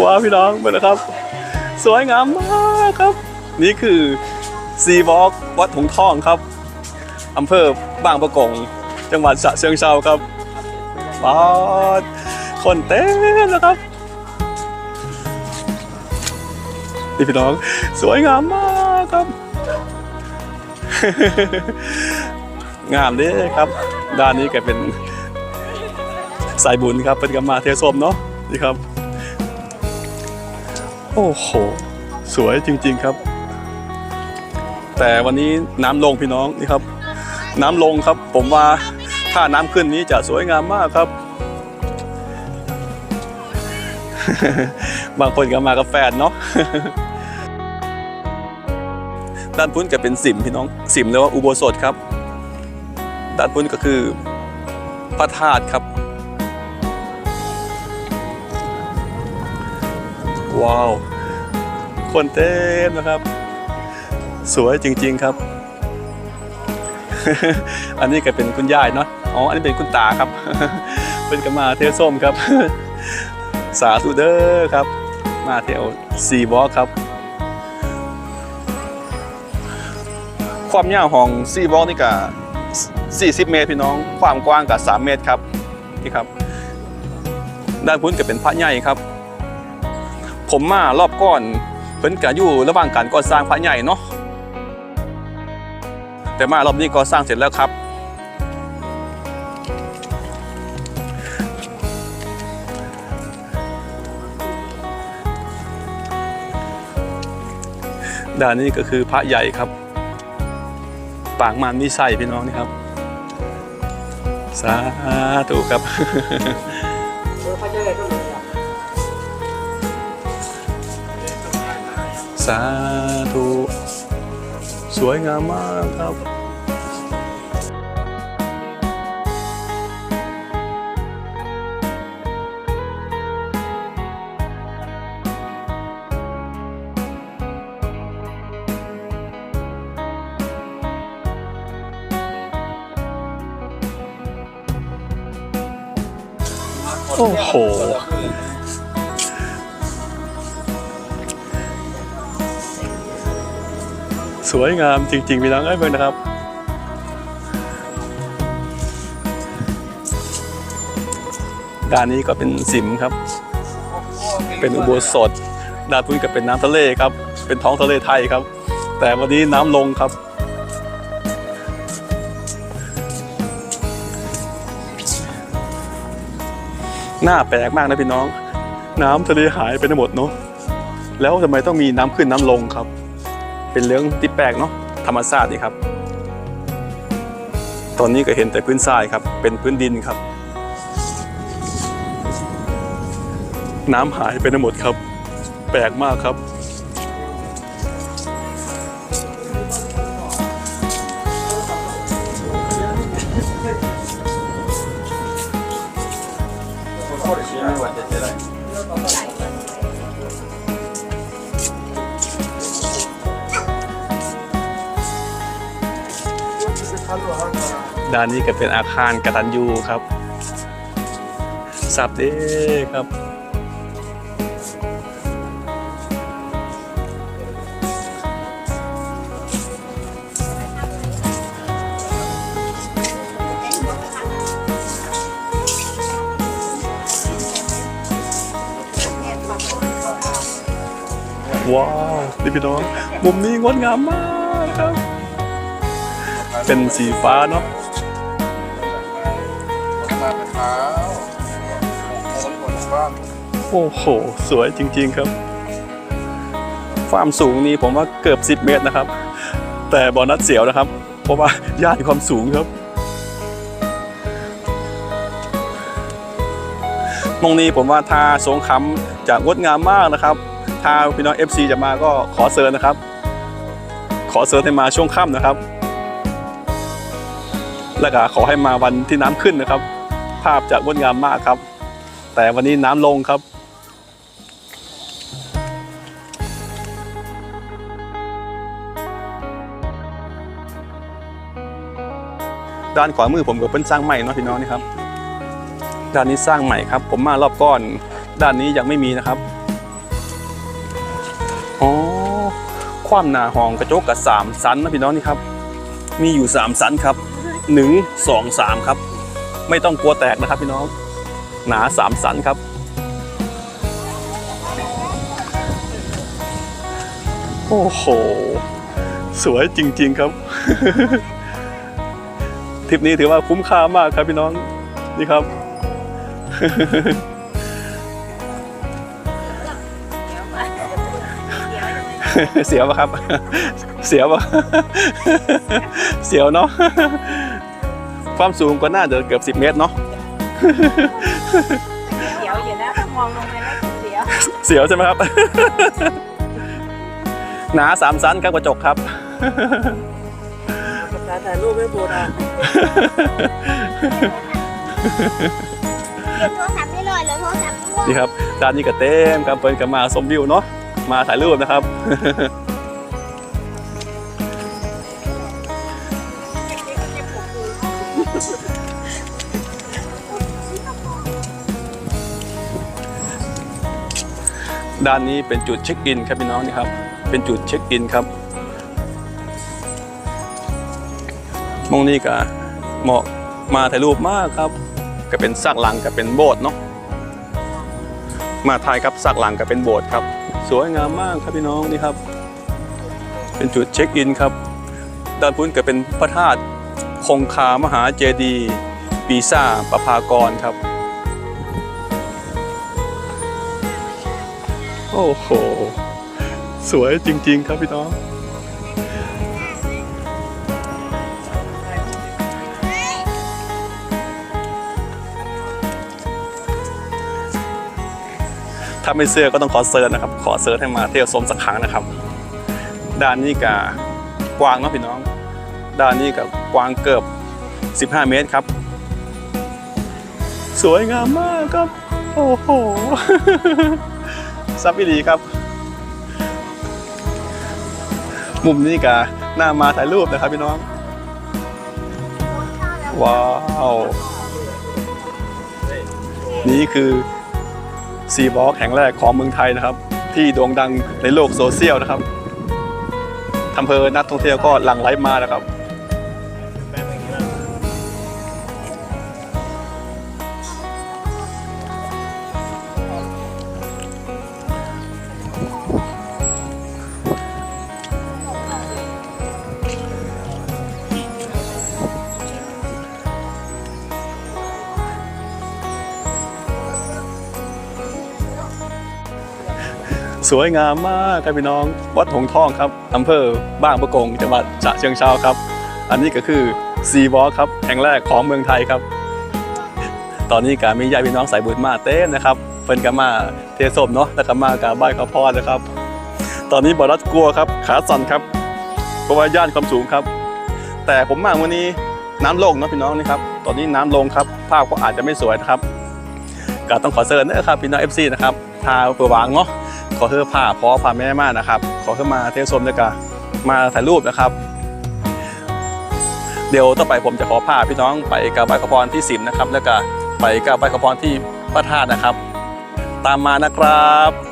ว้าวพี่น้องเห็นะครับ สวยงามมากครับ นี่คือซีวอล์กวัดหงทองครับอำเภอบางประกง จังหวัดฉะเชิงเทราครับว้าวคนเต้นนะครับนี่พี่น้องสวยงามมากครับ งามด้ครับ ด้านนี้ก็เป็นสายบุญครับเป็นกรรมาเทศมเนาะ นี่ครับ โอ้โห สวยจริง ๆครับ แต่วันนี้น้ำลงพี่น้องนี่ครับ น้ำลงครับ ผมว่าถ้าน้ำขึ้นนี้จะสวยงามมากครับ บางคนก็มากับแฟนเนาะด้านพุ้นก็เป็นสิมพี่น้องสิมแล้วว่าอุโบสถครับ ด้านพุ้นก็คือพระธาตุครับ ว้าว คนเต็มนะครับ สวยจริง ๆครับ อันนี้ก็เป็นคุณยายเนาะอ๋ออันนี้เป็นคุณตาครับ เป็นกันมาเที่ยวส้มครับ สาธุเด้อครับ มาเที่ยวซีบอครับ ความยาวของซีบอนี่ก็40 เมตรพี่น้อง ความกว้างกับ3เมตรครับนี่ครับ ด้านพุ้นก็เป็นพระใหญ่ครับ ผมมารอบก่อนเพิ่นก็อยู่ระหว่างการก่อสร้างพระใหญ่เนาะแต่มารอบนี้ก่อสร้างเสร็จแล้วครับด้านนี้ก็คือพระใหญ่ครับปางมารมิไซพี่น้องนี่ครับสาธุครับ สาธุ สวยงามมากครับ โอ้โห สวยงามจริงๆพี่น้องเอ้ยเพื่อนนะครับ ด้านนี้ก็เป็นสิมครับ เป็นอุโบสถด้านพุ้นก็เป็นน้ำทะเลครับ เป็นท้องทะเลไทยครับ แต่วันนี้น้ำลงครับหน้าแปลกมากนะพี่น้อง น้ำทะเลหายไปทั้งหมดเนาะแล้วทำไมต้องมีน้ำขึ้นน้ำลงครับ เป็นเรื่องที่แปลกเนาะธรรมชาตินี่ครับ ตอนนี้ก็เห็นแต่พื้นทรายครับ เป็นพื้นดินครับ น้ำหายไปหมดครับ แปลกมากครับ ด้านนี้ก็เป็นอาคารกตัญญูครับสับเด้ครับว้าวนี่พี่น้องมุมนี้งดงามมากครับ เป็นสีฟ้าเนาะมาเท้าคนหมดบ้านโอ้โห สวยจริง ๆครับความสูงนี้ผมว่าเกือบ 10 เมตรนะครับ แต่บอนัดเสียวนะครับ เพราะว่าย่านความสูงครับมองนี้ผมว่าทาสงคำจะงดงามมากนะครับ ถ้าพี่น้อง FC จะมาก็ขอเซิญนะครับ ขอเซิญให้มาช่วงค่ำนะครับ และก็ขอให้มาวันที่น้ำขึ้นนะครับ ภาพจะงดงามมากครับ แต่วันนี้น้ำลงครับด้านขวามือผมก็เป็นสร้างใหม่เนาะพี่น้องนี่ครับ ด้านนี้สร้างใหม่ครับ ผมมารอบก้อน ด้านนี้ยังไม่มีนะครับอ๋อความหนาห้องกระจกกับสามสันนะพี่น้องนี่ครับ มีอยู่สามสันครับ หนึ่งสองสามครับ ไม่ต้องกลัวแตกนะครับพี่น้อง หนาสามสันครับ โอ้โห สวยจริง ๆครับ ทริปนี้ถือว่าคุ้มค่ามากครับพี่น้อง นี่ครับ เสียวปะครับ เสียวปะเสียวเนาะ ความสูงก็น่าจะเกือบ 10 เมตรเนาะเดี๋ยวอยู่นะถ้ามองลงไปแล้วเดี๋ยวเสียวใช่ไหมครับ หนาสามชั้นครับกระจกครับการถ่ายรูปไม่โบราณเก็บโทรศัพท์ให้หน่อยเลยโทรศัพท์ร่วง นี่ครับด้านนี้ก็เต็มครับเปิดกันมาสมวิวเนาะมาถ่ายรูปนะครับ ด้านนี้เป็นจุดเช็คอินครับพี่น้องนี่ครับ เป็นจุดเช็คอินครับมองนี่ก็เหมาะมาถ่ายรูปมากครับ ก็เป็นซากหลังก็เป็นโบสถ์เนาะมาถ่ายกับซากหลังก็เป็นโบสถ์ครับ สวยงามมากครับพี่น้องนี่ครับ เป็นจุดเช็คอินครับ ด้านพุ้นก็เป็นพระธาตุ คงคามหาเจดีย์ปีซ่าประภากรครับ โอ้โห สวยจริง ๆ ครับพี่น้อง ถ้าไม่เสื้อก็ต้องขอเซิร์ชนะครับ ขอเซิร์ชให้มาเที่ยวชมสักครั้งนะครับ ด้านนี้ก็กวางเนาะพี่น้อง ด้านนี้ก็ กว้างเกือบ 15 เมตรครับ สวยงามมากครับ โอ้โหซับอีดีครับ มุมนี้ก็น่ามาถ่ายรูปนะครับพี่น้อง ว้าว นี่คือซีบล็อลแห่งแรกของเมืองไทยนะครับ ที่โด่งดังในโลกโซเชียลนะครับอำเภอนักท่องเที่ยวก็หลั่งไหลมานะครับ สวยงามมากครับพี่น้อง วัดหงทองครับอำเภอบ้างประกงจังหวัดฉะเชิงเทราครับ อันนี้ก็คือซีบอลครับแห่งแรกของเมืองไทยครับ ตอนนี้ก็มีญาติพี่น้องสายบุญมาเต้นนะครับเพิ่นก็มาเทศมเนาะแล้วก็มากราบไหว้ขอพรนะครับ ตอนนี้บอรัดกลัวครับขาสั่นครับเพราะว่าย่านความสูงครับ แต่ผมมาวันนี้น้ำลงเนาะพี่น้องนี่ครับ ตอนนี้น้ำลงครับภาพก็อาจจะไม่สวยนะครับก็ต้องขอเชิญนะครับพี่น้อง FC นะครับทาเผื่อวางเนาะ ขอเพื่อพาพอพาแม่มานะครับ ขอเพื่อมาเที่ยวชมด้วยกันมาถ่ายรูปนะครับ เดี๋ยวต่อไปผมจะขอพาพี่น้องไปกราบไหว้ขอพรที่สิมนะครับ แล้วก็ไปกราบไหว้ขอพรที่พระธาตุนะครับ ตามมานะครับ